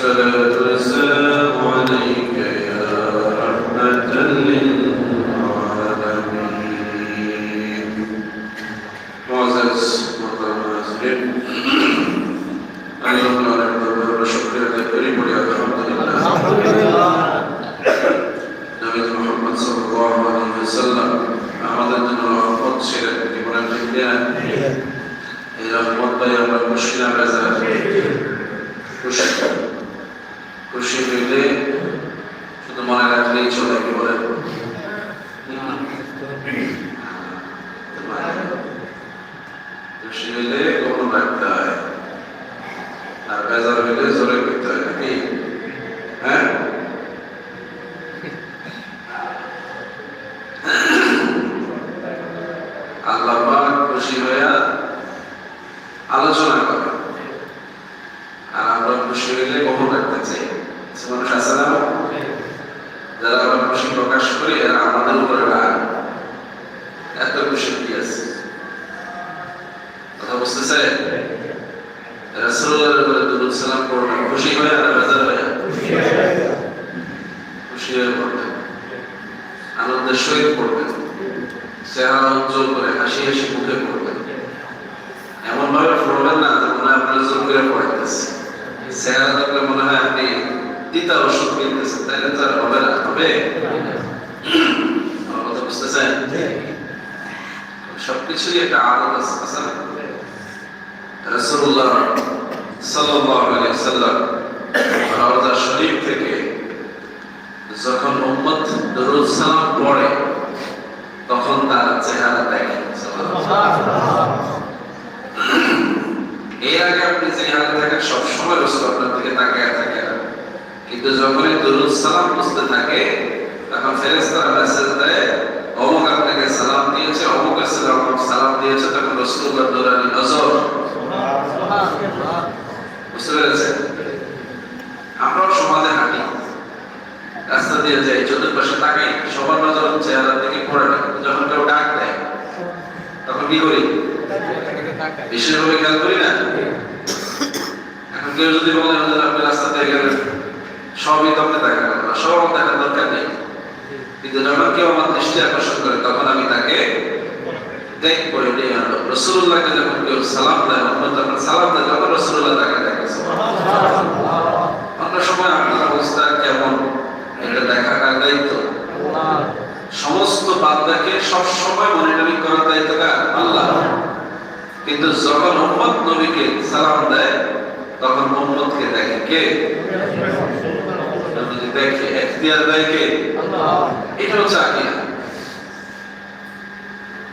to আর বেজার হইলে জোরে করতে হয় নাকি হ্যাঁ আল্লাহ পাক খুশি হইয়া আলোচনা করে আর আমরা খুশি হইলে কখন রাখতে চাই কিছু মানুষ আছে না যারা আমরা খুশি প্রকাশ করি এরা আমাদের উপরে রাগ এত খুশি কি আছে কথা বুঝতেছে রাসূলুল্লাহর উপরে দুরূদ সালাম পড়বেন খুশি হয়ে আর বেজার হয়ে খুশি হয়ে পড়বেন আনন্দের সহিত পড়বেন চেহারা উজ্জ্বল করে হাসি হাসি মুখে পড়বেন এমন ভাবে পড়বেন না যে মনে হয় আপনার জোর করে পড়াইতেছে চেহারা দেখলে মনে হয় আপনি তিতা ওষুধ কিনতেছেন তাইলে তো আর হবে না হবে আমার কথা বুঝতেছেন সবকিছুরই একটা আদত আছে আছে না রাসূলুল্লাহ সাল্লাল্লাহু আলাইহি সাল্লাম রওজা শরীফ থেকে যখন উম্মত দরুদ সালাম পড়ে তখন তার চেহারা দেখে এর আগে আপনি চেহারা দেখেন, সবসময় রসুল আপনার দিকে তাকিয়ে থাকে কিন্তু যখনই দরুদ সালাম বুঝতে থাকে, তখন ফেরেস্তারা মেসেজ দেয়, অমুক আপনাকে সালাম দিয়েছে, অমুক সালাম সালাম দিয়েছে, তখন রসুল্লাহ দৌরানি নজর। বুঝতে পেরেছেন? আমরাও সমাজে হাঁটি, রাস্তা দিয়ে যাই, চতুর্পাশে তাকাই, সবার নজর চেহারার দিকে পড়ে না কিন্তু যখন কেউ ডাক দেয় তখন কি করি? বিশেষভাবে খেয়াল করি না? এখন কেউ যদি বলে আপনি রাস্তা গেলেন সবই তো আপনি দেখা না, সব দেখার দরকার নেই। কিন্তু যখন কেউ আমার দৃষ্টি আকর্ষণ করে, তখন আমি তাকে দেখ করে নিয়ে আনব। রসুল্লাহকে যখন কেউ সালাম দেয় অন্য যখন সালাম দেয়, তখন রসুল্লাহ তাকে দেখে অন্য সময় আপনার অবস্থা কেমন এটা দেখা সমস্ত বান্দাকে সব সময় মনিটরিং করার দায়িত্ব কার? আল্লাহ। কিন্তু যখন উম্মত নবীকে সালাম দেয়, তখন উম্মতকে দেখে কে? দেখে, এখতিয়ার দেয় কে? এটা হচ্ছে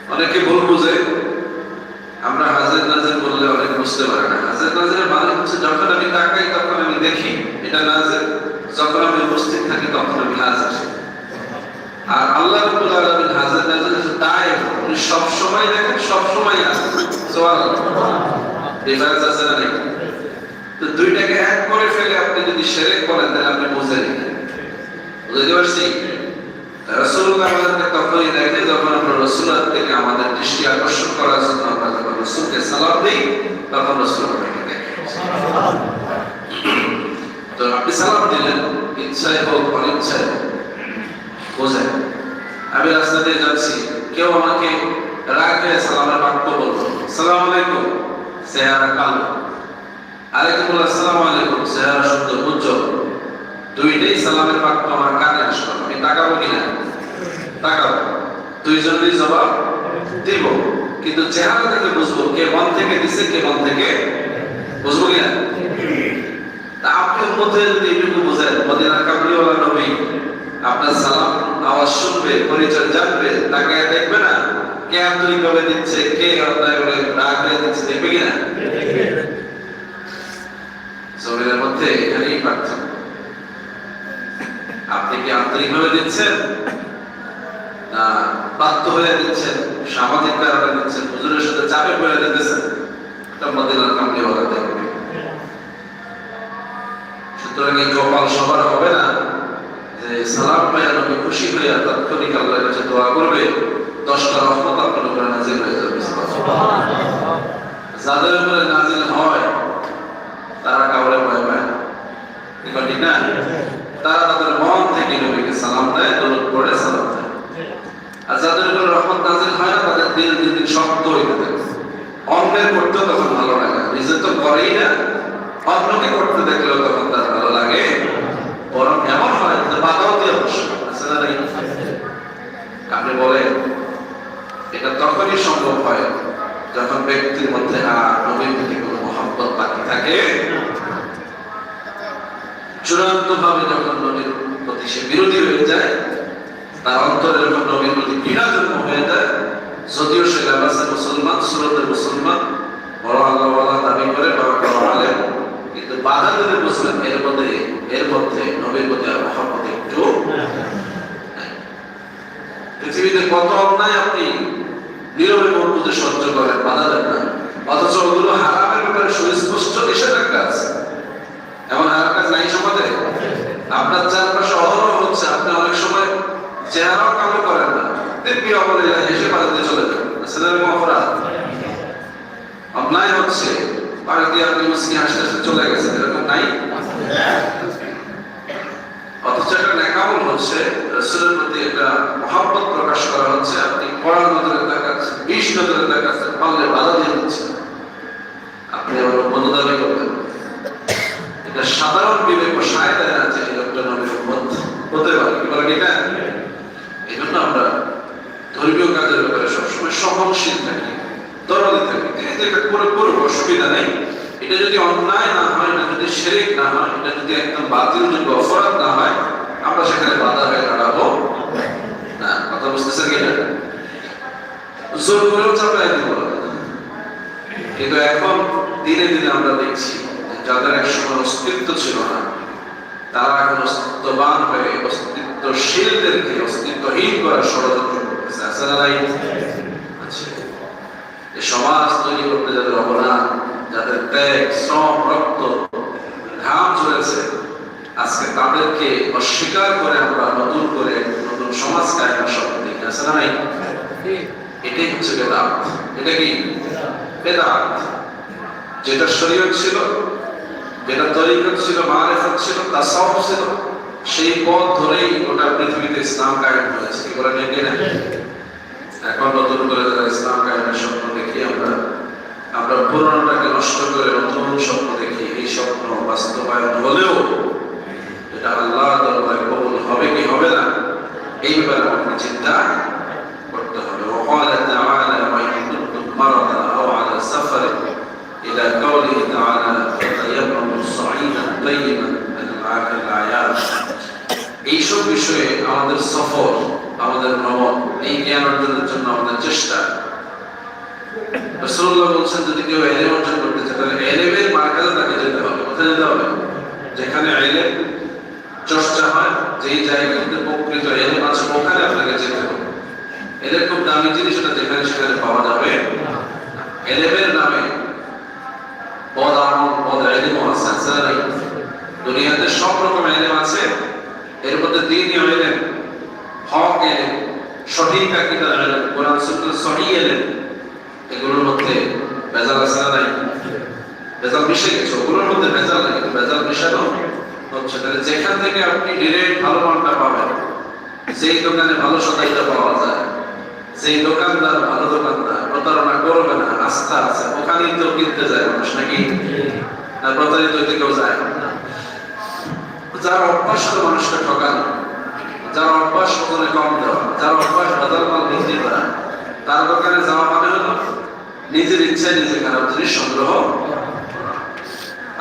অনেকে ভুল বুঝে। আমরা বুঝতে পারে না। হাজার নাজের মানে হচ্ছে যখন আমি তাকাই, তখন আমি দেখি। এটা নাজের। যখন আমি উপস্থিত থাকি, তখন আমি হাজার আর আল্লাহ রাব্বুল আলামিন হাজার নাজের তাই উনি সব সময় দেখেন সব সময় আছেন সুবহানাল্লাহ। ডিফারেন্স আছে না তো দুইটাকে এক করে ফেলে আপনি যদি সেরেক করেন, তাহলে আপনি বুঝে নিন বুঝতে পারছি? রসুল্লাহ আমাদেরকে তখনই দেখে যখন আমরা রসুলার থেকে আমাদের দৃষ্টি আকর্ষণ করার জন্য আমরা যখন রসুলকে সালাম দিই, তখন রসুল আমাদেরকে দেখে। তো আপনি সালাম দিলেন, ইচ্ছায় হোক, অনিচ্ছায় হোক। বোঝেন। আমি রাস্তা দিয়ে যাচ্ছি। কেউ আমাকে রাগ সালামের বাক্য বলতো সালাম আলাইকুম, চেহারা কালো। আলাইকুম আসসালাম আলাইকুম, চেহারা সুন্দর উজ্জ্বল। দুইটাই সালামের বাক্য আমার কানে আসলো আমি তাকাবো কিনা? তাকাবো। দুইজনেরই জবাব দিব। কিন্তু চেহারা থেকে বুঝব কে মন থেকে দিছে, কে মন থেকে বুঝব কিনা? তা আপনি মধ্যে যদি এটুকু বোঝেন। মদিনার কাবলিওয়ালা নবী আপনার সালাম আওয়াজ শুনবে পরিচয় জানবে তাকে দেখবে না। কে আন্তরিক ভাবে দিচ্ছে কে অন্যায় করে রাগ হয়ে দিচ্ছে দেখবে কিনা জমিনের মধ্যে এখানেই পার্থক্য। আপনি কি আন্তরিক ভাবে দিচ্ছেন? না বাধ্য হয়ে দিচ্ছেন সামাজিক কারণে দিচ্ছেন হুজুরের সাথে চাপে পড়ে দিতেছেন। এটা মদিনার কামলিওয়ালা দেখবে সুতরাং এই কপাল সবার হবে না। সালাম পাইয়া নবী খুশি হইয়া তাৎক্ষণিক আল্লাহর কাছে দোয়া করবে, দশটা রহমত আপনার উপরে নাজিল হয়ে যাবে যাদের উপরে নাজিল হয়, তারা কাউরে ভয় পায় ঠিক না? তারা তাদের মন থেকে নবীকে সালাম দেয়, দরুদ পড়ে সালাম দেয়। আর যাদের উপরে রহমত নাজিল হয় না, তাদের দিল দিন দিন শক্ত হইতে থাকে। অন্যের করতেও তখন ভালো লাগে। নিজে তো করেই না, অন্যকে করতে দেখলেও তখন তার ভালো লাগে। বরং এমন হয় যে বাধাও দিয়ে? আপনি বলেন এটা তখনই সম্ভব হয় যখন ব্যক্তির মধ্যে আর নবীর প্রতি কোনো মহব্বত বাকি থাকে। চূড়ান্ত ভাবে যখন নবীর প্রতি সে বিরোধী হয়ে যায়, তার অন্তরে যখন নবীর প্রতি ঘৃণা জন্ম হয়ে যায়, যদিও সে লাবাসে মুসলমান, সুরতের মুসলমান, বড় আল্লাহওয়ালা দাবি করে, বড় বড় কিন্তু বাধা দিতে বুঝলেন এর মধ্যে এর মধ্যে নবীর আর মহব্বত একটু পৃথিবীতে কত অন্যায় আপনি নীরবে মন সহ্য করেন, বাধা দেন না। অথচ ওগুলো হারামের ব্যাপারে সুস্পষ্ট নিষেধাজ্ঞা আছে। এমন হারাম কাজ নাই সমাজে? আপনার চারপাশে অহরহ হচ্ছে, আপনি অনেক সময় চেহারাও কালো করেন না। দিব্যি অবলীলা হেসে বাড়িতে চলে যান। ছেলের অপরাধ অন্যায় হচ্ছে চলে এরকম নাই? অথচ একটা নেকামল হচ্ছে রসুলের প্রতি একটা মহাব্বত প্রকাশ করা হচ্ছে আপনি কড়া নজরে দেখাচ্ছেন বিষ নজরে দেখাচ্ছেন পারলে বাধা দিয়ে দিচ্ছেন আপনি আবার মনোদাবি করবেন এটা সাধারণ বিবেক একটা নবীর হতে পারে কি বলেন এটা? এই জন্য আমরা ধর্মীয় কাজের ব্যাপারে সবসময় সহনশীল থাকি দরদি থাকি। এটা করে করব অসুবিধা নেই এটা যদি অন্যায় না হয়, এটা যদি শেরেক না হয়, এটা যদি একদম বাতিল যোগ্য অপরাধ না হয়, আমরা সেখানে বাধা হয়ে দাঁড়াবো না। কথা কি না জোর করেও চাপাই দিব কিন্তু এখন দিনে দিনে আমরা দেখছি যাদের একসময় অস্তিত্ব ছিল না, তারা এখন অস্তিত্ববান হয়ে অস্তিত্বশীলদেরকে অস্তিত্বহীন করার ষড়যন্ত্র করতেছে। না। এই সমাজ তৈরি করতে যাদের অবদান যাদের ত্যাগ শ্রম, রক্ত, ঘাম চলেছে, আজকে তাদেরকে অস্বীকার করে আমরা নতুন করে নতুন সমাজ কায়েমের স্বপ্ন দেখি। আছে না নাই? এটাই হচ্ছে বেদাত। এটা কি? বেদাত। যেটা শরীয়ত ছিল, যেটা তরিকত ছিল, মারেফত ছিল তাসাউফ ছিল, সেই পথ ধরেই গোটা পৃথিবীতে ইসলাম কায়েম হয়েছে। কি বলেন ঠিক না এখন নতুন করে যারা ইসলাম কায়েমের স্বপ্ন দেখি আমরা আমরা পুরনোটাকে নষ্ট করে নতুন স্বপ্ন দেখি এই স্বপ্ন বাস্তবায়ন হলেও এটা আল্লাহ দরবারে কবুল হবে কি হবে না এই ব্যাপারে আমাকে চিন্তা করতে হবে وقال تعالى وإن كنتم مرضى أو على سفر إلى قوله تعالى فتيمموا صعيدا طيبا من الآخر الآيات এইসব বিষয়ে আমাদের সফর আমাদের ভ্রমণ এই জ্ঞান অর্জনের জন্য আমাদের চেষ্টা রাসূলুল্লাহ বলছেন, যদি কেউ এলেম অর্জন করতে চায়, তাহলে এলেমের মার্কাজে তাকে যেতে হবে। কোথায় যেতে হবে? যেখানে এলেম চর্চা হয়, যেই জায়গাতে প্রকৃত এলেম আছে, ওখানে আপনাকে যেতে হবে। এলেম খুব দামি জিনিস এটা যেখানে সেখানে পাওয়া যাবে। এলেমের নামে পদ আমল, পদ নাই? দুনিয়াতে সব রকম এলেম আছে। এর মধ্যে দিনই এলেম, হক এলেম, সঠিক আকিদার এলেম, কোরআন সুন্নাহ সহি এলেম এগুলোর মধ্যে ভেজাল আছে না নাই? ভেজাল মিশে গেছে, ওগুলোর মধ্যে ভেজাল নেই ভেজাল মিশানো হচ্ছে। তাহলে যেখান থেকে আপনি ডিরেক্ট ভালো মানটা পাবেন সেই দোকানে ভালো সদাইটা পাওয়া যায় সেই দোকানদার ভালো দোকানদার, প্রতারণা করবে না আস্থা আছে, ওখানেই তো কিনতে যায় মানুষ, নাকি? না, প্রতারিত কেউ যায়। যারা অভ্যাস তো মানুষকে ঠকানো, যারা অভ্যাস ওজনে কম দেওয়া, যারা অভ্যাস বাজার মাল বিক্রি করা, তার দোকানে যাওয়া মানে হলো নিজের ইচ্ছায় নিজে খারাপ জিনিস সংগ্রহ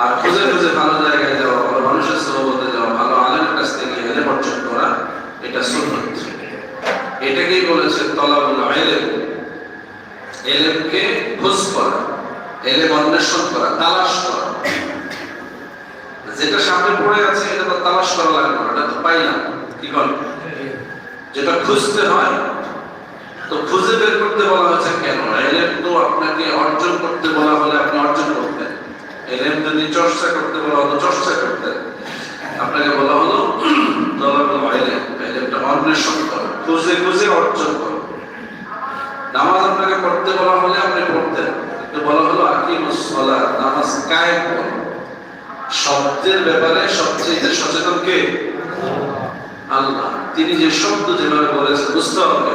আর খুঁজে খুঁজে ভালো জায়গায় যাওয়া, ভালো মানুষের সহবতে যাওয়া, ভালো আলের কাছ থেকে এলে অর্জন করা, এটা সুন্নত। এটাকেই বলেছে তলাবুল এলেম এলেমকে খোঁজ করা, এলেম অন্বেষণ করা, তালাশ করা। যেটা সামনে পড়ে আছে, এটা তো তালাশ করা লাগবে না এটা তো পাইলাম। কি কর? যেটা খুঁজতে হয় তো খুঁজে বের করতে বলা হয়েছে কেন? এলেম তো আপনাকে অর্জন করতে বলা হলে আপনি অর্জন করতেন। এলেম যদি চর্চা করতে বলা হতো চর্চা করতেন। আপনাকে বলা হলো এলেমটা অন্বেষণ করো, খুঁজে খুঁজে অর্জন করো। নামাজ আপনাকে পড়তে বলা হলে আপনি পড়তেন বলা হলো আকিমুস সালাত, নামাজ কায়েম করো। শব্দের ব্যাপারে সবচেয়ে সচেতন কে? আল্লাহ। তিনি যে শব্দ যেভাবে বলেছেন, বুঝতে হবে।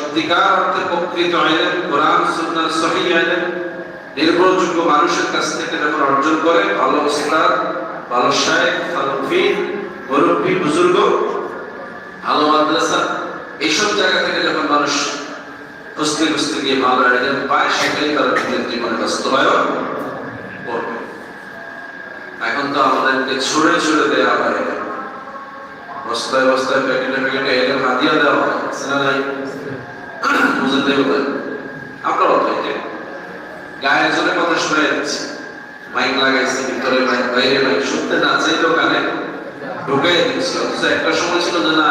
সত্যিকার অর্থে নির্ভরযোগ্য মানুষের কাছ থেকে যখন অর্জন করে, ভালো উস্তাদ ভালো শায়েখ, ভালো ফির মুরব্বী, বুজুর্গ, ভালো মাদ্রাসা, এইসব জায়গা থেকে যখন মানুষ খুঁজতে খুঁজতে গিয়ে ভালো এলেম পায়, সেটাই তার নিজের জীবনে বাস্তবায়ন করবে। এখন তো আমাদেরকে ছুড়ে ছুড়ে দেওয়া হয়। বস্তায় বস্তায় প্যাকেটে প্যাকেটে এলেম হাতিয়া দেওয়া হয়। বুঝতে দেবে আপনারাও তো এটা। গায়ের জোরে কথা শুনে যাচ্ছে। মাইক লাগাইছি ভিতরে মাইক বাইরে মাইক। শুনতে না চাই দোকানে ঢুকাই দিচ্ছি। অথচ একটা সময় ছিল যে না,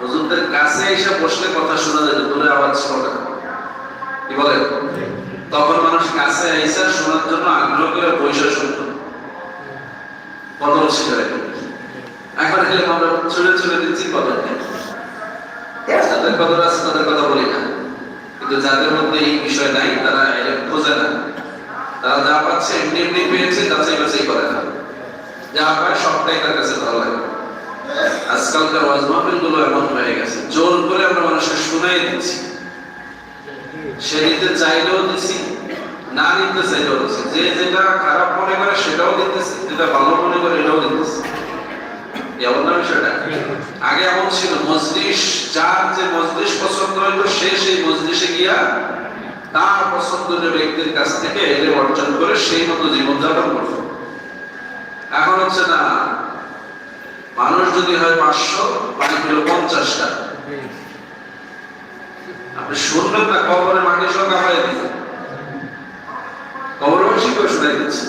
হুজুরদের কাছে এসে বসলে কথা শোনা যেত দূরে আওয়াজ ছিল না। কি বলেন? তখন মানুষ কাছে এসে শোনার জন্য আগ্রহ করে পয়সা শুনত। কদর ছিল এখন। এলে আমরা ছুড়ে ছুড়ে দিচ্ছি কদর আছে তাদের কথা বলি না। কিন্তু যাদের মধ্যে এই বিষয় নাই, তারা খোঁজে না। তারা যা পাচ্ছে এমনি এমনি পেয়েছে বাছাই করে না। যা পায় সবটাই তার কাছে ভালো লাগে। আজকালকার ওয়াজ এমন হয়ে গেছে। জোর করে আমরা মানুষকে শুনাই দিচ্ছি। সে নিতে চাইলেও দিচ্ছি না নিতে চাইলেও দিচ্ছি যে যেটা খারাপ মনে করে সেটাও দিতেছি, যেটা ভালো মনে করে এটাও দিতেছি। আগে এমন ছিল, মজলিস, যার যে মজলিস পছন্দ হইতো সে সেই মজলিসে গিয়া তার পছন্দের ব্যক্তির কাছ থেকে এলে অর্জন করে সেই মতো জীবনযাপন করত। এখন হচ্ছে না, মানুষ যদি হয় পাঁচশো মানে হলো পঞ্চাশটা। আপনি শুনবেন না, কবরে মাটির সঙ্গে কামাই দিতে কবরবাসী করে শোনাই দিচ্ছে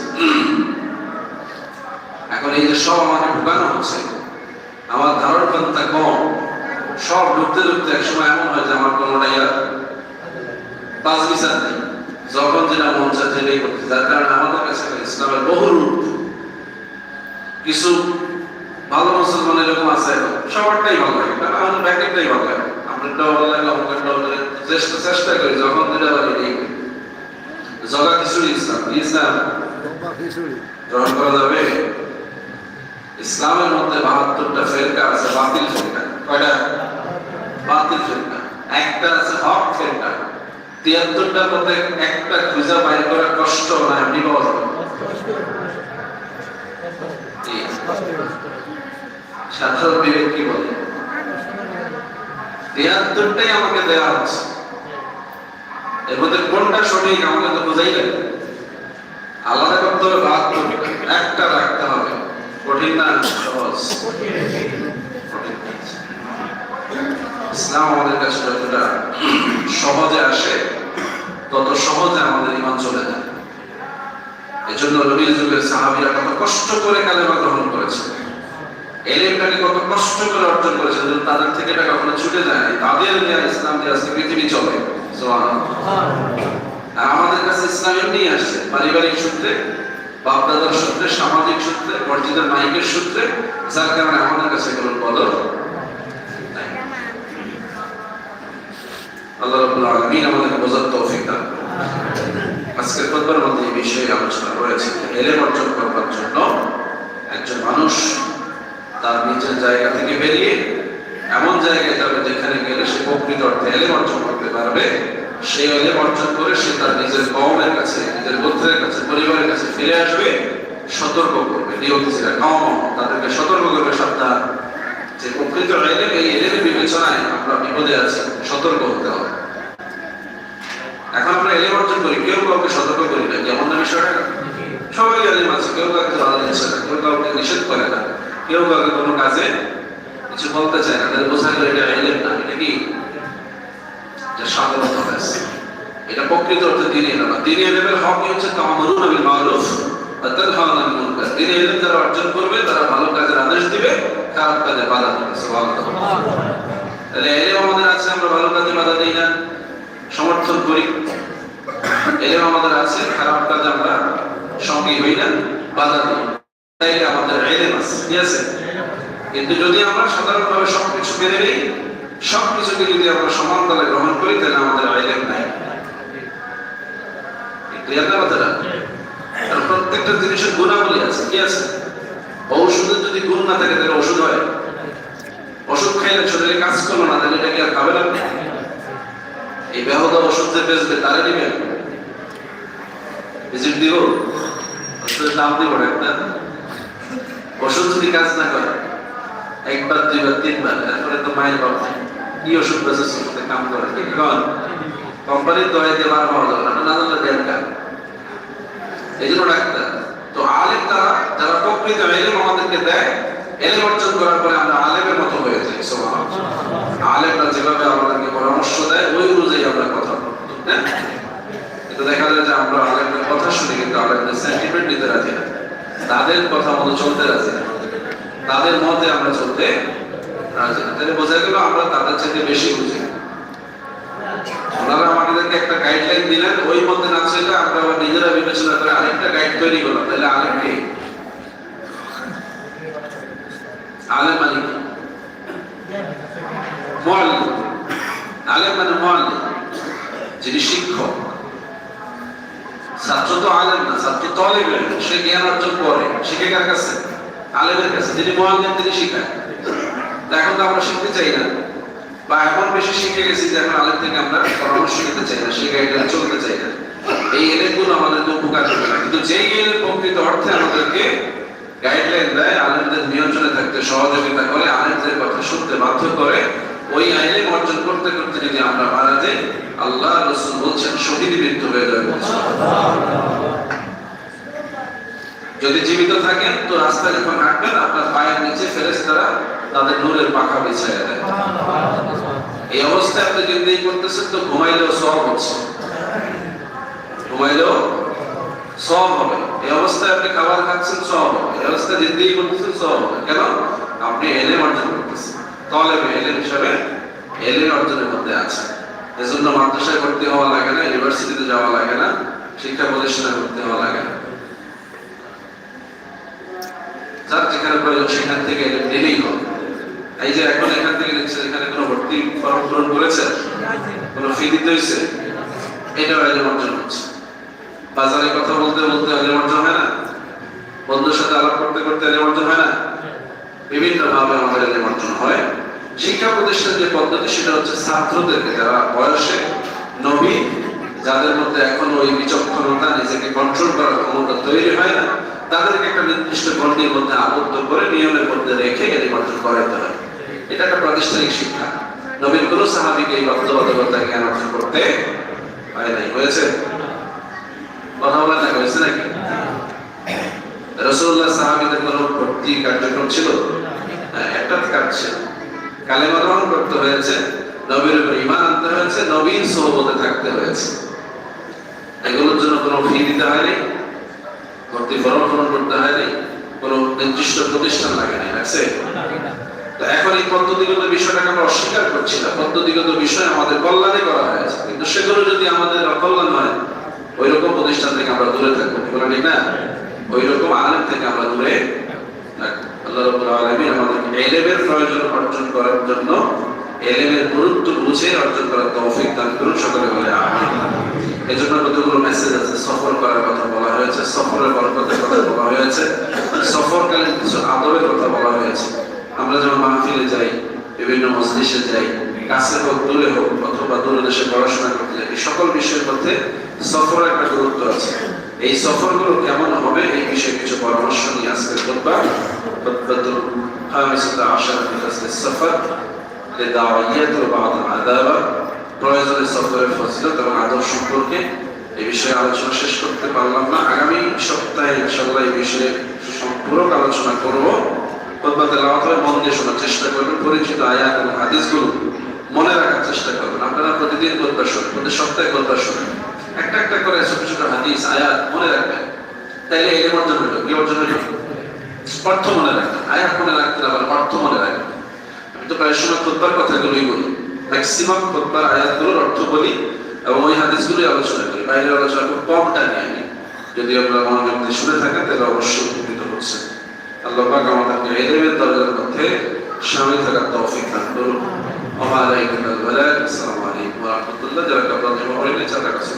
এখন এই যে সব আমাকে ঢুকানো হচ্ছে আমার ধারণ ক্ষমতা কম। সব ঢুকতে ঢুকতে এক সময় এমন হয় যে আমার কোনোটা ইয়ার পাঁচ বিচার নেই। যখন যেটা মন চায় সেটাই করতে যার কারণে আমাদের কাছে ইসলামের বহু রূপ। কিছু ভালো মুসলমান এরকম আছে সবারটাই ভালো লাগে। কারণ আমাদের ব্যাকেটটাই ভালো লাগে। আপনারটাও ভালো লাগে অমুকেরটাও ভালো লাগে। চেষ্টা চেষ্টা করি যখন যেটা লাগে এটাই জগা খিচুড়ি ইসলাম। ইসলাম? গ্রহণ করা যাবে? ইসলামের মধ্যে বাহাত্তরটা ফেরকা আছে, বাতিল ফেরকা। কয়টা? বাতিল ফেরকা। একটা আছে হক ফেরকা। তিয়াত্তরটার মধ্যে একটা খুঁজা বাইর করা কষ্ট না এমনি পাওয়া সাধারণ বিবেক কি বলে? তিয়াত্তরটাই আমাকে দেওয়া হচ্ছে। এর মধ্যে কোনটা সঠিক আমাকে তো বোঝাই আলাদা করতে হবে একটা রাখতে হবে। কঠিন না ইসলাম আমাদের কাছে যতটা সহজে আসে, তত সহজে আমাদের ইমান চলে যায়। এজন্য নবীর যুগের সাহাবীরা কত কষ্ট করে কালেমা গ্রহণ করেছে। এলেমটাকে কত কষ্ট করে অর্জন করেছে তাদের থেকে এটা কখনো ছুটে যায় না তাদের দেয়া ইসলাম দিয়ে আজকে পৃথিবী চলে। আমাদের কাছে ইসলাম এমনি আসছে, পারিবারিক সূত্রে। বাপদাদার সূত্রে, সামাজিক সূত্রে মসজিদের মাইকের সূত্রে, যার কারণে আমাদের কাছে কোনো নাই। আল্লাহ রাব্বুল আলামিন বোঝার তৌফিক দান। আজকের খুতবার মধ্যে এই বিষয়ে আলোচনা রয়েছে। এলেম অর্জন করবার জন্য একজন মানুষ তার নিজের জায়গা থেকে বেরিয়ে এমন জায়গায় যাবে যেখানে গেলে সে প্রকৃত অর্থে এলেম অর্জন করতে পারবে। সেই এলেম অর্জন করে সে তার নিজের কওমের কাছে, নিজের গোত্রের কাছে, পরিবারের কাছে ফিরে আসবে, সতর্ক করবে নিয়মিতরা কম তাদেরকে সতর্ক করবে সাবধান যে প্রকৃত এলেম এই এলেমের বিবেচনায় আমরা বিপদে আছি, সতর্ক হতে হবে। এখন আমরা এলেম অর্জন করি, কেউ কাউকে সতর্ক করি না। যেমন না বিষয়টা? সবাই এলেম আছে, কেউ কাউকে দিচ্ছে না, কেউ কাউকে নিষেধ করে না, কেউ কাউকে কোনো কাজে কিছু বলতে চায় না। তাদের বোঝা এটা না, এটা কি? সাধারণত এটা প্রকৃত অর্থে দিনই এলেম দিনই এলেমের হক হচ্ছে? তামামরুন বিল মারুফ। তানহাউনা আনিল মুনকার। দিনই এলেম যারা অর্জন করবে, তারা ভালো কাজের আদেশ দিবে, খারাপ কাজে বাধা দিবে। সুবহানাল্লাহ তাহলে এলেম আমাদের আছে, আমরা ভালো কাজে বাধা দিই না। সমর্থন করি। এলেম আমাদের আছে, খারাপ কাজ আমরা সঙ্গী হই না, বাধা দিই তাই আমাদের এলেম আছে, ঠিক আছে? কিন্তু যদি আমরা সাধারণভাবে সবকিছু মেনে নিই, সবকিছুকে যদি আমরা সমান তালে গ্রহণ করি, তাহলে আমাদের এলেম নাই। ক্লিয়ার না? কথাটা আর প্রত্যেকটা জিনিসের গুণাবলী আছে, কি আছে? ঔষধের যদি গুণ না থাকে, তাহলে ওষুধ হয়। ওষুধ খাইলে শরীরে কাজ করল না, তাহলে এটা কি আর খাবে না? এই বেহদা ওষুধ বেচবে, তারে দিবেন ভিজিট দিব? ওষুধের দাম দিব একটা। ওষুধ যদি কাজ না করে, একবার, দুইবার, তিনবার, এরপরে তো মায়ের বাবা কি ওষুধ বেচে কাম করে। কি কন কোম্পানির দয়া দিয়ে বার যাবে না জানলে এই জন্য ডাক্তার, তো আলেম তারা, যারা প্রকৃত আমাদেরকে দেয় অর্জন করার পরে আমরা আলেমের মতো হয়ে যাই আলেমরা যেভাবে আমাদেরকে পরামর্শ দেয়, ওই অনুযায়ী আমরা কথা বলব হ্যাঁ? দেখা যায় যে আমরা আলেমদের কথা শুনি, কিন্তু আলেমদের সেন্টিমেন্ট নিতে রাজি না। তাদের কথা মতো চলতে রাজি না। তাদের মতে আমরা চলতে রাজি না। তাহলে বোঝা গেল আমরা তাদের চাইতে বেশি বুঝি। ওনারা আমাদেরকে একটা গাইডলাইন দিলেন, ওই মধ্যে না চললে আমরা আবার নিজেরা বিবেচনা করে আরেকটা গাইড তৈরি করলাম। তাহলে কি? আলেম মানে কি? মুআল্লিম আলেম মানে মুআল্লিম যিনি শিক্ষক। ছাত্র তো আলেম না, ছাত্র তলেব সে জ্ঞান অর্জন করে, শিখে কার কাছে? আলেমের কাছে। যিনি মুআল্লিম তিনি শিখায়। এখন তো আমরা শিখতে চাই না। বা এমন বেশি শিখে গেছি যে এখন আলেম থেকে আমরা পরামর্শ নিতে চাই না সেই গাইডলাইন চলতে চাই না। এই এলেমগুলো আমাদেরকে উপকার করে না। কিন্তু যেই এলেম প্রকৃত অর্থে আমাদেরকে গাইডলাইন দেয়, আলেমদের নিয়ন্ত্রণে থাকতে, সহযোগিতা করে, আলেমদের কথা শুনতে বাধ্য করে, ওই আইলেম অর্জন করতে করতে যদি আমরা মারা যাই, আল্লাহ রসুল বলছেন, শহীদ মৃত্যু হয়ে যাবে যদি জীবিত থাকেন, তো রাস্তায় যখন হাঁটবেন, আপনার পায়ের নিচে ফেরেশতারা তাদের নূরের পাখা বিছায় দেয় এই অবস্থায় আপনি যদি করতেছেন তো ঘুমাইলেও সব হচ্ছে। ঘুমাইলেও সব হবে। এই অবস্থায় আপনি খাবার খাচ্ছেন সব হবে। এই অবস্থায় জিন্দিগি করতেছেন সব হবে। কেন? আপনি এলেম অর্জন করতেছেন। তলেবে এলেম হিসাবে এলেম অর্জনের মধ্যে আছে। এজন্য মাদ্রাসায় ভর্তি হওয়া লাগে না, ইউনিভার্সিটিতে যাওয়া লাগে না, শিক্ষা প্রতিষ্ঠানে ভর্তি হওয়া লাগে না। যার যেখানে প্রয়োজন সেখান থেকে এলেম নিলেই হবে। এই যে এখন এখান থেকে নিচ্ছে এখানে কোনো ভর্তি ফর্ম পূরণ করেছে? কোনো ফি দিতে হয়েছে? এটাও এলেম অর্জন হচ্ছে। বাজারে কথা বলতে বলতে এলেম অর্জন হয় না? বন্ধুর সাথে আলাপ করতে করতে এলেম অর্জন হয় না? বিভিন্ন ভাবে আমাদের এলেম হয়। শিক্ষা প্রতিষ্ঠানের যে পদ্ধতি, সেটা হচ্ছে ছাত্রদেরকে, যারা বয়সে নবী, যাদের মধ্যে এখনও ওই বিচক্ষণতা, নিজেকে কন্ট্রোল করার ক্ষমতা তৈরি হয় না, তাদেরকে একটা নির্দিষ্ট গণ্ডির মধ্যে আবদ্ধ করে নিয়মের মধ্যে রেখে এটি অর্জন করাইতে হয়। এটা একটা প্রাতিষ্ঠানিক শিক্ষা। নবীন কোন সাহাবিকে এই বাধ্যবাধকতা জ্ঞান অর্জন করতে হয় নাই। হয়েছে? কথা হয়েছে নাকি? রসুল্লাহ সাহাবিদের ভর্তি কার্যক্রম ছিল? হ্যাঁ, একটা কাজ ছিল। করতে হয়েছে নবীর উপর ইমান আনতে হয়েছে নবীর সহবতে থাকতে হয়েছে। এগুলোর জন্য কোনো ফি দিতে হয়নি ভর্তি ফর্ম পূরণ করতে হয়নি কোনো নির্দিষ্ট প্রতিষ্ঠান লাগে নাই লাগছে? তো এখন এই পদ্ধতিগত বিষয়টাকে আমরা অস্বীকার করছি না। পদ্ধতিগত বিষয় আমাদের কল্যাণে করা হয়েছে কিন্তু সেগুলো যদি আমাদের অকল্যাণ হয় ওই রকম প্রতিষ্ঠান থেকে আমরা দূরে থাকব, ঠিক না? ওই রকম আলেম থেকে আমরা দূরে করার কথা বলা হয়েছে, সফরের বরকতের কথা বলা হয়েছে, সফরকালীন কিছু আদবের কথা বলা হয়েছে। আমরা যখন মাহফিলে যাই, বিভিন্ন মজলিসে যাই কাছে হোক, দূরে হোক, অথবা দূরে দেশে পড়াশোনা করতে যাই, এই সকল বিষয়ের মধ্যে সফরের একটা গুরুত্ব আছে। এই সফরগুলো কেমন হবে, এই বিষয়ে কিছু পরামর্শ নিয়ে খোদবাতুল খামিসাত আশারা সফর লিদাওয়াইয়াত ওয়া বা'দ আদাবা, প্রয়োজনে সফরের ফজিলত এবং সম্পর্কে এই বিষয়ে আলোচনা শেষ করতে পারলাম না। আগামী সপ্তাহে ইনশাআল্লাহ এই বিষয়ে সম্পূর্ণ আলোচনা করব। খোদবা হাদিসগুলো রাখতে আবার অর্থ মনে রাখবেন। আমি তো প্রায় সময় খোদবার কথাগুলোই বলি। ম্যাক্সিমাম আয়াতগুলোর অর্থ বলি এবং ওই হাদিসগুলোই আলোচনা করি। বাইরের আলোচনা খুব কম টানি যদি আপনারা মনোযোগ দিয়ে শুনে থাকেন, তাহলে অবশ্যই উপকৃত হচ্ছেন। আল্লাহ পাক আমাদেরকে এলেমের দরজার মধ্যে সামিল থাকার তৌফিক দান করুন। ওয়া আলাইকুম আসসালাম ওয়া রাহমাতুল্লাহ। যারা কাপড় জমা করেন যারা কাছে